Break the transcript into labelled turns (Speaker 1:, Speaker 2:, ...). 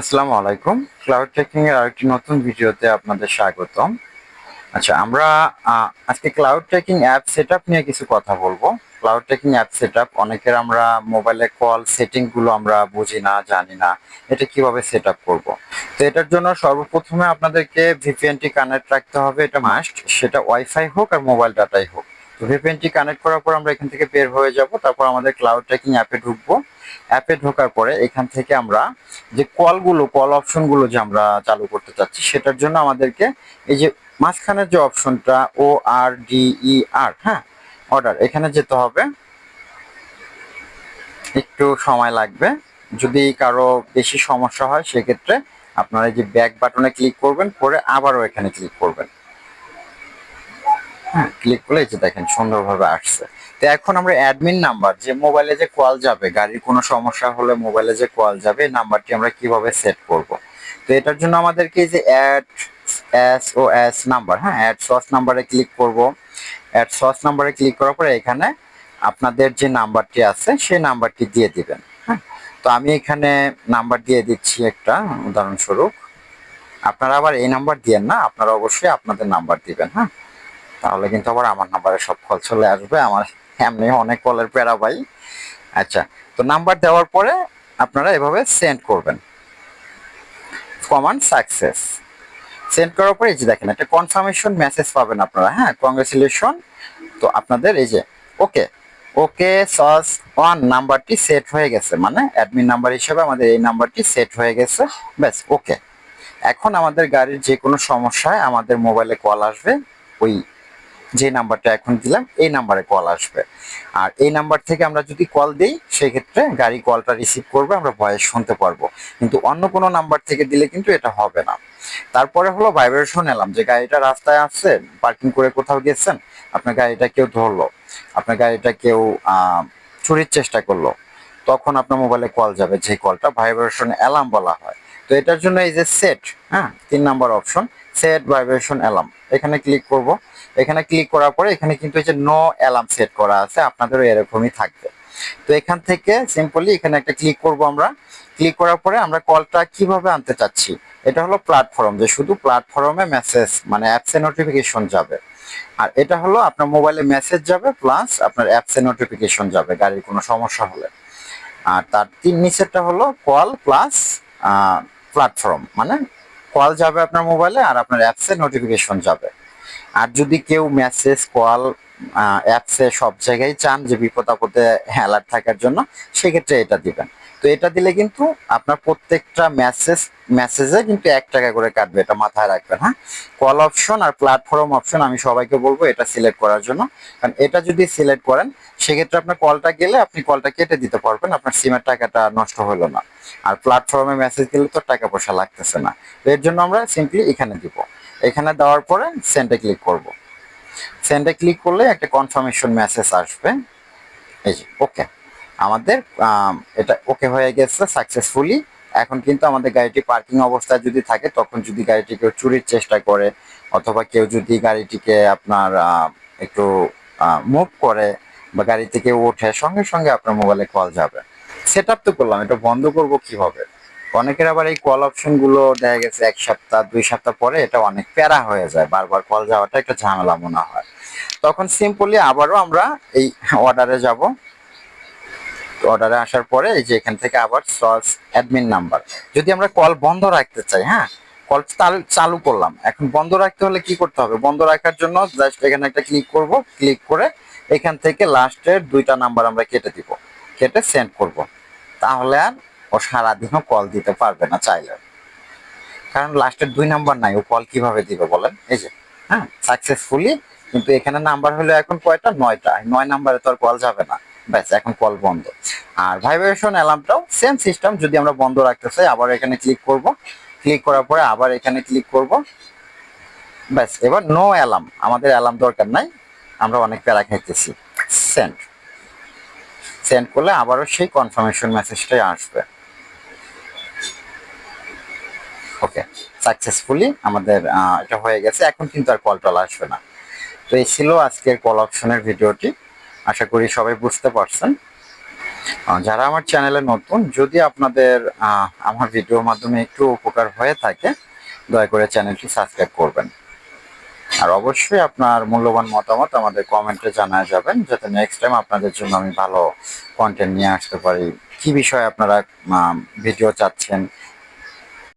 Speaker 1: আসসালামু আলাইকুম। Cloud taking এর আরেকটি নতুন ভিডিওতে আপনাদের স্বাগতম। আচ্ছা আমরা আজকে ক্লাউড টেকিং অ্যাপ সেটআপ নিয়ে কিছু কথা বলব। ক্লাউড টেকিং অ্যাপ সেটআপ অনেকের আমরা মোবাইলে কল সেটিংগুলো আমরা বুঝি না, জানি না। এটা কীভাবে সেটআপ করব? তো এটার জন্য সর্বপ্রথমে আপনাদেরকে ভিপিএনটি কানেক্ট রাখতে হবে। এটা মাস্ট সেটা ওয়াইফাই হোক আর মোবাইল ডাটাই হোক। ভিপিএনটি কানেক্ট করার পর আমরা এখান থেকে বের হয়ে যাব, তারপর আমাদের ক্লাউড টেকিং অ্যাপে ঢুকবো। অ্যাপে ঢোকার পরে এখান থেকে আমরা যে কলগুলো কল অপশনগুলো যে আমরা চালু করতে চাচ্ছি, সেটার জন্য আমাদেরকে এই যে মাঝখানের যে অপশনটা ও আর ডি ই আর হ্যাঁ অর্ডার এখানে যেতে হবে। একটু সময় লাগবে। যদি কারও বেশি সমস্যা হয়, সেক্ষেত্রে আপনারা যে ব্যাক বাটনে ক্লিক করবেন, করে আবারও এখানে ক্লিক করবেন। হ্যাঁ ক্লিক করলে যে দেখেন সুন্দরভাবে আসছে। তো এখন আমরা অ্যাডমিন নাম্বার যে মোবাইলে যে কল যাবে, গাড়ির কোনো সমস্যা হলে মোবাইলে যে কল যাবে নাম্বারটি আমরা কীভাবে সেট করব? তো এটার জন্য আমাদেরকে যে add S O S number হ্যাঁ অ্যাড সস নাম্বারে ক্লিক করব। অ্যাড সস নাম্বারে ক্লিক করার পরে এখানে আপনাদের যে নাম্বারটি আছে, সেই নাম্বারটি দিয়ে দিবেন হ্যাঁ। তো আমি এখানে নাম্বার দিয়ে দিচ্ছি একটা উদাহরণস্বরূপ। আপনারা আবার এই নাম্বার দিয়েন না, আপনারা অবশ্যই আপনাদের নাম্বার দিবেন হ্যাঁ। তাহলে কিন্তু আবার আমার নাম্বারে সব কল চলে আসবে। আমার এমনি অনেক কলের প্যারা পাই আচ্ছা তো নাম্বার দেওয়ার পরে আপনারা এভাবে সেন্ড করবেন। কমান্ড সাকসেস সেন্ড করার পরে এই যে দেখেন, একটা কনফার্মেশন মেসেজ পাবেন আপনারা। হ্যাঁ কংগ্রেচুলেশন তো আপনাদের এই যে ওকে ওকে সস ওয়ান নাম্বারটি সেট হয়ে গেছে। মানে অ্যাডমিন নাম্বার হিসেবে আমাদের এই নাম্বারটি সেট হয়ে গেছে। ব্যাস ওকে এখন আমাদের গাড়ির যে কোনো সমস্যায় আমাদের মোবাইলে কল আসবে। ওই যে নাম্বারটা এখন দিলাম, এই নাম্বারে কল আসবে। আর এই নাম্বার থেকে আমরা যদি কল দিই, সেক্ষেত্রে গাড়ি কলটা রিসিভ করবে, আমরা ভয়েস শুনতে পারব। কিন্তু অন্য কোনো নাম্বার থেকে দিলে কিন্তু এটা হবে না। তারপরে হলো ভাইব্রেশন এলাম যে গাড়িটা রাস্তায় আসছে পার্কিং করে কোথাও গেছেন, আপনার গাড়িটা কেউ ধরলো, আপনার গাড়িটা কেউ চুরির চেষ্টা করল, তখন আপনার মোবাইলে কল যাবে, যে কলটা ভাইব্রেশন অ্যালার্ম বলা হয়। তো এটার জন্য এই যে সেট হ্যাঁ তিন number option set vibration alarm. এখানে ক্লিক করব। এখানে ক্লিক করার পরে এখানে কিন্তু যে নো অ্যালার্ম সেট করা আছে, আপনাদেরও এরকমই থাকবে। তো এখান থেকে সিম্পলি এখানে একটা ক্লিক করব আমরা। ক্লিক করার পরে আমরা কলটা কীভাবে আনতে চাচ্ছি, এটা হলো প্ল্যাটফর্ম, যে শুধু প্ল্যাটফর্মে মেসেজ মানে অ্যাপসে নোটিফিকেশন যাবে। আর এটা হলো আপনার মোবাইলে মেসেজ যাবে, প্লাস আপনার অ্যাপসে নোটিফিকেশন যাবে, গাড়ির কোনো সমস্যা হলে। আর তার তিন নিচেরটা হলো কল প্লাস প্ল্যাটফর্ম মানে কল যাবে আপনার মোবাইলে আর আপনার অ্যাপসে নোটিফিকেশন যাবে। আর যদি কেউ মেসেজ কল অ্যাপসে সব জায়গায় চান যে বিপদ আপদে অ্যালার্ট থাকার জন্য, সেক্ষেত্রে এটা দিবেন। তো এটা দিলে কিন্তু আপনার প্রত্যেকটা মেসেজ মেসেজে কিন্তু এক টাকা করে কাটবে, এটা মাথায় রাখবেন হ্যাঁ? কল অপশন আর প্ল্যাটফর্ম অপশন আমি সবাইকে বলব এটা সিলেক্ট করার জন্য। কারণ এটা যদি সিলেক্ট করেন, সেক্ষেত্রে আপনার কলটা গেলে আপনি কলটা কেটে দিতে পারবেন, আপনার সিমের টাকাটা নষ্ট হলো না। আর প্ল্যাটফর্মে মেসেজ দিলে তো টাকা পয়সা লাগতেছে না। তো এর জন্য আমরা সিম্পলি এখানে দিব। এখানে দেওয়ার পরে সেন্ডে ক্লিক করব। সেন্ডে ক্লিক করলে একটা কনফার্মেশন মেসেজ আসবে। এই যে ওকে আমাদের এটা ওকে হয়ে গেছে সাকসেসফুলি এখন কিন্তু আমাদের গাড়িটি পার্কিং অবস্থায় যদি থাকে, তখন যদি গাড়িটি কেউ চুরির চেষ্টা করে, অথবা কেউ যদি গাড়িটিকে আপনার একটু মুভ করে বা গাড়ি থেকে ওঠে, সঙ্গে সঙ্গে আপনার মোবাইলে কল যাবে। সেট তো করলাম, এটা বন্ধ করব কীভাবে? অনেকের আবার এই কল অপশনগুলো দেখা গেছে এক সপ্তাহ, দুই সপ্তাহ পরে এটা অনেক প্যারা হয়ে যায়, বারবার কল যাওয়াটা একটা ঝামেলা মনে হয়। তখন সিম্পলি আবারও আমরা এই অর্ডারে যাব। অর্ডারে আসার পরে এই যে এখান থেকে আবার সস অ্যাডমিন নাম্বার যদি আমরা কল বন্ধ রাখতে চাই হ্যাঁ? কল চালু করলাম। এখন বন্ধ রাখতে হলে কি করতে হবে? বন্ধ রাখার জন্য জাস্ট এখানে একটা ক্লিক করব। ক্লিক করে এখান থেকে লাস্টের দুইটা নাম্বার আমরা কেটে দিব। কেটে সেন্ড করব। তাহলে আর ও সারাদিনও কল দিতে পারবে না চাইলে। কারণ লাস্টের দুই নাম্বার নাই। ও কল কীভাবে দিবে বলেন? এই যে হ্যাঁ? সাকসেসফুলি কিন্তু এখানে নাম্বার হলো এখন কয়টা? নয়টা। নয় নাম্বারে তো আর কল যাবে না। ব্যাস, এখন কল বন্ধ। আর ভাইব্রেশন অ্যালার্মটাও সেম সিস্টেম যদি আমরা বন্ধ রাখতে চাই, আবার এখানে ক্লিক করব। ক্লিক করার পরে আবার এখানে ক্লিক করব। ব্যাস, এবার নো অ্যালার্ম আমাদের অ্যালার্ম দরকার নাই, আমরা অনেক প্যারা খাইতেছি। সেন্ড সেন্ড করলে আবারও সেই কনফার্মেশন মেসেজটাই আসবে। ওকে সাকসেসফুলি আমাদের এটা হয়ে গেছে। এখন কিন্তু আর কল টল আসবে না। তো এই ছিল আজকের কল অপশনের ভিডিওটি আশা করি সবাই বুঝতে পারছেন। যারা আমার চ্যানেলে নতুন, যদি আপনাদের আমার ভিডিওর মাধ্যমে একটু উপকার হয়ে থাকে, দয়া করে চ্যানেলটি সাবস্ক্রাইব করবেন। আর অবশ্যই আপনার মূল্যবান মতামত আমাদের কমেন্টে জানা যাবেন, যাতে নেক্সট টাইম আপনাদের জন্য আমি ভালো কন্টেন্ট নিয়ে আসতে পারি। কি বিষয়ে আপনারা ভিডিও চাচ্ছেন